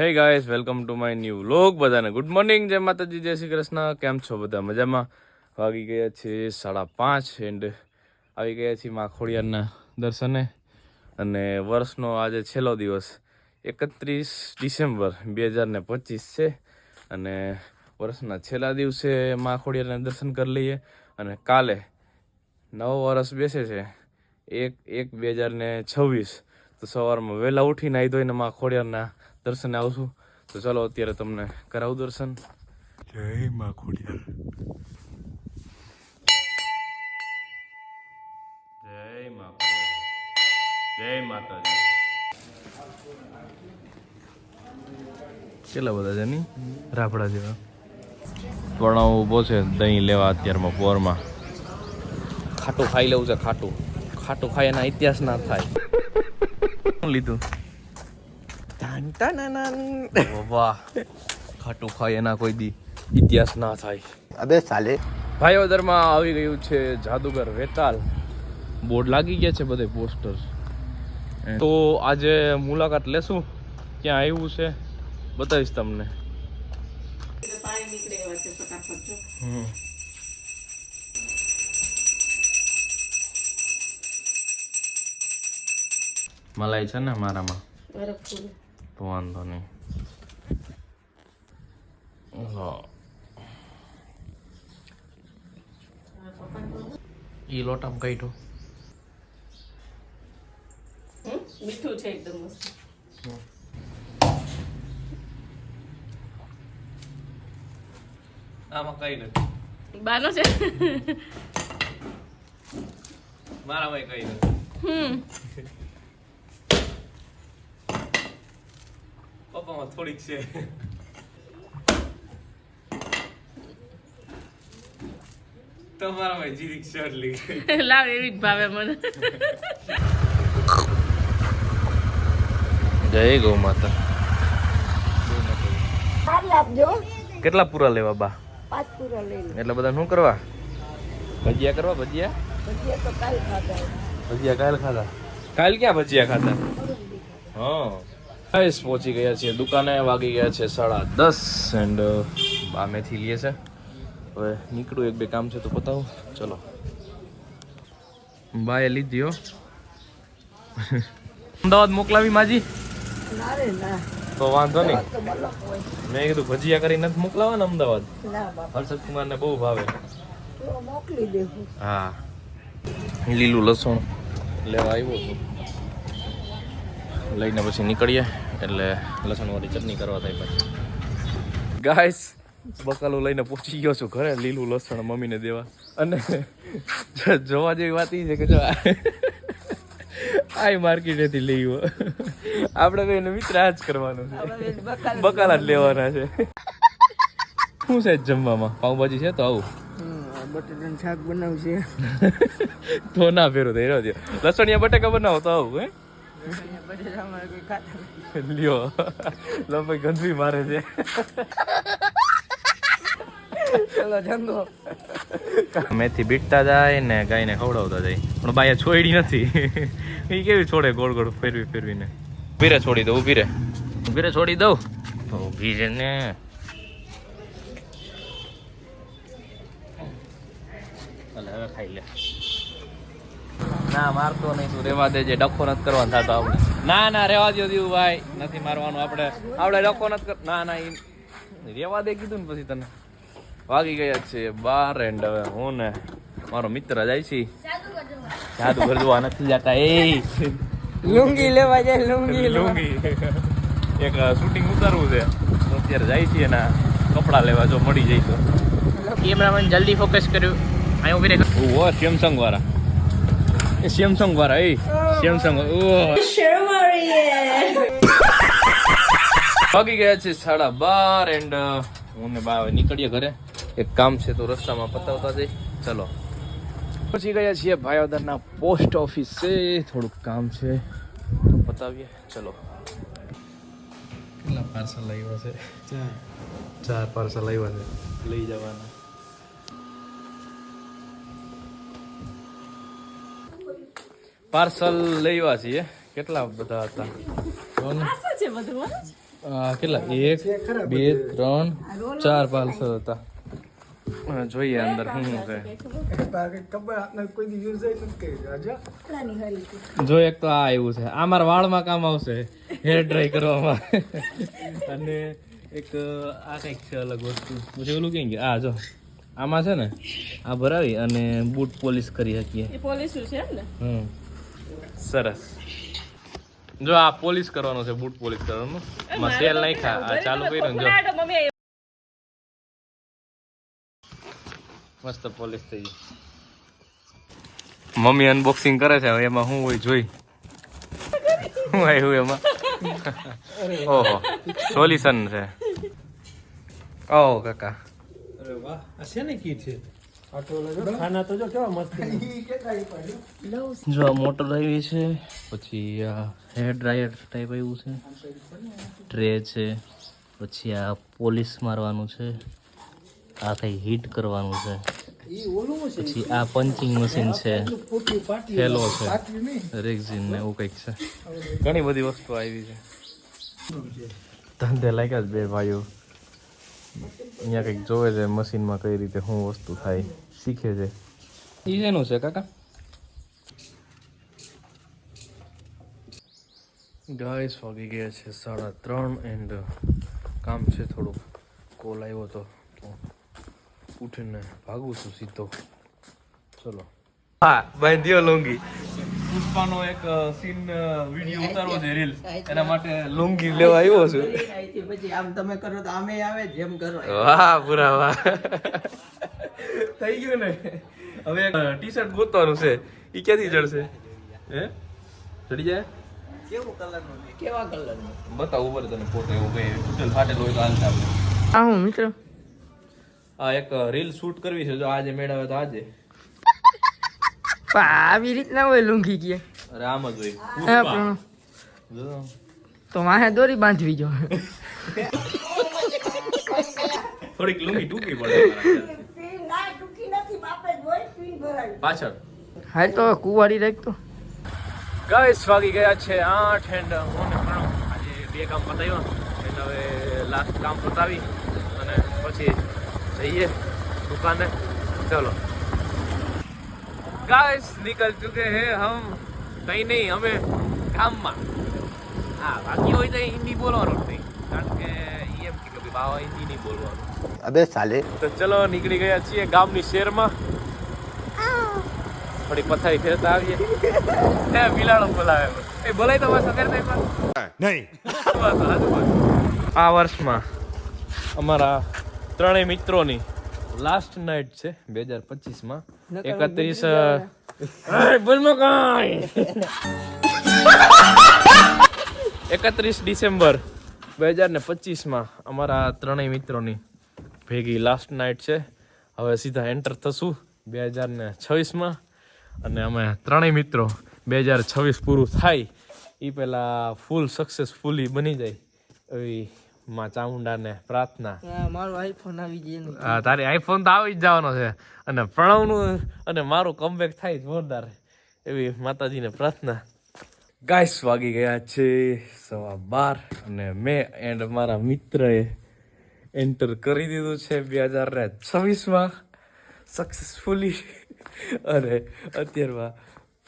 Hey guys welcome to my new vlog બધાને good morning જય માતાજી, જય શ્રી કૃષ્ણ. કેમ છો બધા? મજામાં? વાગી ગયા છે સાડા પાંચ એન્ડ આવી ગયા છીએ માખોડિયાના દર્શને. અને વર્ષનો આજે છેલ્લો દિવસ, એકત્રીસ ડિસેમ્બર બે હજાર ને પચીસ છે. અને વર્ષના છેલ્લા દિવસે માખોડિયાના દર્શન કરી લઈએ. અને કાલે નવો વર્ષ બેસે છે, એક એક બે હજાર ને છવ્વીસ. તો સવારમાં વહેલા ઉઠીને આવી ધોઈને માં ખોડિયારના દર્શને આવશું તો ચાલો અત્યારે તમને કરાવું દર્શન. જય મા ખોડિયાર. જય મા જય માતાજી. કેટલા બધા છે ની રાફડા જેવા. પ્રણવ ઊભો છે દહીં લેવા અત્યારમાં પોરમાં. ખાટું ખાઈ લેવું છે ખાટું. ખાટું ખાઈ એના ઇતિહાસ ના થાય. લીધું? વાહ. ખાટું ખાઈ એના કોઈ દી ઇતિહાસ ના થાય. અબે સાલે. ભાઈઓદરમાં આવી ગયું છે જાદુગર વેતાલ. બોર્ડ લાગી ગયા છે બધે પોસ્ટર તો આજે મુલાકાત લેશું. ક્યાં આવ્યું છે બતાવીશ તમને. હમ. મલાઈ છે ને મારામાં. તો વાંધો નહીં એ ઈ લોટામાં કાઢ્યો મીઠું છે એકદમ મસ્ત આમાં કઈ નથી બાનો છે મારામાં કઈ નથી હમ પપ્પામાં થોડીક છે. તમારામાં જીરીક લાવ એવી જ ભાવે મને. જય ગૌ માતા. કેટલા પૂરા લેવા બા? પાંચ પૂરા લઈ એટલે બધા શું કરવા? ભજીયા કરવા ભજીયા? ભજીયા તો કાલ ખાધા. ભજીયા કાલ ખાધા. કાલ ક્યાં ભજીયા ખાધા. હા. ગાઈસ પહોંચી ગયા છીએ. દુકાને વાગી ગયા છે સાડા દસ એન્ડ બામેથી લઈએ છે. હવે નીકળું એક બે કામ છે તો બતાવું. ચલો. બાય લીધી હો. અમદાવાદ મોકલાવી માજી? તો વાંધો નહીં. મેં કીધું ભજીયા કરી નથી મોકલાવા અમદાવાદ. હર્ષદ કુમારને બહુ ભાવે. હા. લીલું લસણ લેવા આવ્યો છું. લઈને પછી નીકળીએ એટલે લસણવાળી ચટણી કરવા થાય પછી. ગાઈસ બકાલું લઈને પહોંચી ગયો છું ઘરે લીલું લસણ મમ્મીને દેવા. અને જોવા જેવી વાત એ છે કે જો આ માર્કેટેથી લઈ. આપણે તો એને મિત્ર જ કરવાનું છે. બકાલા જ લેવાના. છે. શું છે જમવામાં? પાઉંભાજી છે તો આવું? બટેટાનું શાક બનાવશે. તો ના ફેરો થઈ રહ્યો છે. લસણિયા બટેકા બનાવો તો આવું હે? લ્યો. લંબાઈ ગંદવી મારે છે. ચલો જંગો. મેથી બીટતા જાય ને ગાયને ખવડાવતા જાય. પણ બાઈ છોડી નથી. એ કેવી છોડે ગોળ ગોળ ફેરવી ફેરવીને? રે છોડી દઉં ઊભી રે ઊભી રે છોડી દઉં? ઊભી છે ને. હવે ખાઈ લે. ના મારતો નહીં તું રેવા દેજે ડખો નથી કરવાનો થતો આપણે. ના ના રેવા દો દીવું ભાઈ. નથી મારવાનું આપણે આપણે ડખો નથી કર ના ના એ રેવા દે કીધું ને પછી તને. વાગી ગયા છે બાર એન્ડ હવે હું ને મારો મિત્ર જાય છે. જાદુ જોવા નથી જતા. એ લુંગી લેવા જાય લુંગી લુંગી. એક શૂટિંગ ઉતારવું છે. અત્યારે જાય છે એના કપડા લેવા જો મળી જાય તો. કેમેરામેન જલ્દી ફોકસ કર્યું. અહીં ઊભી રહે. ઓ સેમસંગ વાળા. એ સેમસંગ વાળા એ સેમસંગ ઓહ વાગી ગયા છે સાડા બાર એન્ડ હું ને બા નીકળીએ ઘરે. એક કામ છે તો રસ્તામાં પતાવતા જઈ. ચલો. પછી ગયા છીએ ભાયોદરના પોસ્ટ ઓફિસ છે. થોડુંક કામ છે. તો પતાવીએ. ચલો. કેટલા પાર્સલ આવ્યા છે? ચાર. પાર્સલ આવ્યા છે. લઈ જવાના. પાર્સલ લેવા છીએ. કેટલા બધા હતા? ને. છે કેટલા? એક બે ત્રણ ચાર પાર્સલ હતા. જોઈએ અંદર શું છે. જો એક તો આ આવ્યું છે. આ મારા વાળમાં કામ આવશે. હેર ડ્રાય કરવામાં. અને એક આ કંઈક છે અલગ વસ્તુ. પછી ઓલું કેમ આ જો. આમાં છે ને આ ભરાવી અને બૂટ પોલિશ કરી શકીએ. હમ. સરસ. જો આ પોલિશ કરવાનો છે બૂટ પોલિશ કરવાનું. મસેલ નહીં ખા આ ચાલુ કર્યું જો. મસ્ત પોલિશ થઈ ગઈ. મમ્મી અનબોક્સિંગ કરે છે હવે એમાં શું હોય જોઈ. શું આવ્યું એમાં? ઓહો સોલ્યુશન છે. ઓહ કાકા. જો આ મોટર આવી છે પછી આ હેર ડ્રાયર ટાઈપ આવ્યું છે. ટ્રે છે પછી આ પોલિશ મારવાનું છે. આ કઈ હીટ કરવાનું છે. પછી આ પંચિંગ મશીન છે. થેલો છે. રેક્ઝિન ને એવું કંઈક છે. ઘણી બધી વસ્તુ આવી છે. ધંધે લાગ્યા જ બે ભાઈઓ. અહીંયા કંઈક જોવે છે મશીનમાં કઈ રીતે શું વસ્તુ થાય શીખે છે. એ શેનું છે કાકા? ગાઈસ વાગી ગયા છે સાડા ત્રણ એન્ડ કામ છે થોડું કોલ આવ્યો તો તો ઉઠીને ભાગું છું સીધો. ચલો. હા બાંધ્યો લુંગી. પુષ્પાનો એક સીન વીડિયો ઉતારવો છે રીલ એના માટે લુંગી લેવા આવ્યો છું. પછી આમ તમે કરો તો આમે આવે જેમ કરો. વાહ પૂરા વાહ. થઈ ગયું ને? હવે ટી શર્ટ ગોતવાનું છે. ઈ ક્યાંથી જડશે હે? ચડી જાય? કેવું કલરનું કેવા કલરનું બતાવ ઉપર તને ફોટો એવું કઈ તૂટેલ ફાટેલ હોય તો હાલ આપણે આ હું આ એક રીલ શૂટ કરવી છે. જો આજે મેળવે તો આજે. આવી રીતના હોય લૂંઘી કે. રામ જ હોય હા. તો માહે દોરી બાંધવી જો. થોડીક લૂંગી ટૂંકી પડે પાછળ. હાલ તો કુવાડી રાખતો. ગાઈસ વાગી ગયા છે આઠ એન્ડ હું આજે બે કામ પતાવ્યા એટલે હવે લાસ્ટ કામ પતાવી અને પછી જઈએ દુકાને. ચલો. गाइस निकल चुके હે હમ. કઈ નહીં અમે ગામમાં. હા બાકી હોય તો હિન્દી બોલવાનો નહીં. કારણ કે એમ કે ભાઈ બાવા હિન્દી નહીં બોલવાનું. અબે સાલે. તો ચલો નીકળી ગયા છીએ ગામની શેરમાં. થોડી પથારી ફેરતા આવીએ. ને બિલાડો બોલાવે. એ બોલાય તમારા સાથે નહીં નહીં. આ વર્ષમાં અમારા ત્રણેય મિત્રોની લાસ્ટ નાઇટ છે બે હજાર પચીસમાં. એકત્રીસ એકત્રીસ ડિસેમ્બર બે હજાર ને પચીસમાં અમારા ત્રણેય મિત્રોની ભેગી લાસ્ટ નાઇટ છે. હવે સીધા એન્ટર થશું બે હજાર ને છવ્વીસમાં. અને અમે ત્રણેય મિત્રો બે હજાર છવ્વીસ પૂરું થાય. એ પહેલાં ફૂલ સક્સેસફુલી બની જાય એવી માં ચામુંડાને પ્રાર્થના. મારો આઈફોન આવી જાય એનું. હા તારી આઈફોન તો આવી જ જવાનો છે. અને પ્રણવનું અને મારું કમબેક થાય જોરદાર. એવી માતાજીને પ્રાર્થના. ગાઈસ વાગી ગયા છે સવા બાર અને મેં એન્ડ મારા મિત્રએ એન્ટર કરી દીધું છે બે હજાર ને છવ્વીસમાં. સક્સેસફુલી અને અત્યારમાં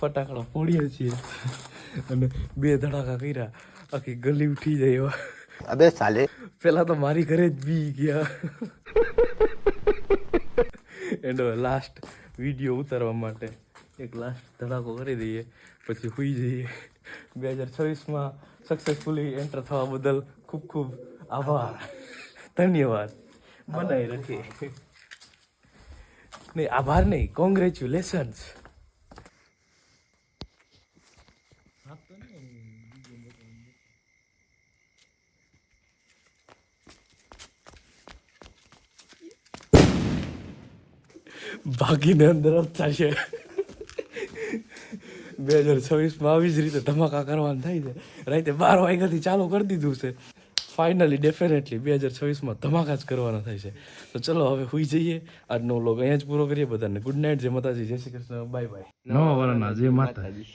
ફટાકડા ફોડીએ છીએ. અને બે ધડાકા કર્યા. આખી ગલી ઉઠી જાય એવા. અબે સાલે. પેલા તો મારી ઘરે જ બી ગયા. એન્ડ લાસ્ટ વીડિયો ઉતારવા માટે એક લાસ્ટ ધડાકો કરી દઈએ પછી હોઈ જઈએ. બે હજાર છવ્વીસમાં સક્સેસફુલી એન્ટર થવા બદલ ખૂબ ખૂબ આભાર. ધન્યવાદ. બનાવી રાખીએ. નહીં આભાર નહીં. કોંગ્રેચ્યુલેશન્સ ભાગીને અંદર જ થશે બે હજાર છવ્વીસમાં આવી જ રીતે ધમાકા કરવાનું થાય છે રાતે બાર વાગ્યાથી ચાલુ કરી દીધું છે ફાઇનલી ડેફિનેટલી બે હજાર છવ્વીસમાં ધમાકા જ કરવાના થાય છે તો ચલો હવે હુઈ જઈએ આજનો વ્લોગ અહીંયા જ પૂરો કરીએ બધાને ગુડ નાઇટ જય માતાજી જય શ્રી કૃષ્ણ બાય બાય નવા વરના જય માતાજી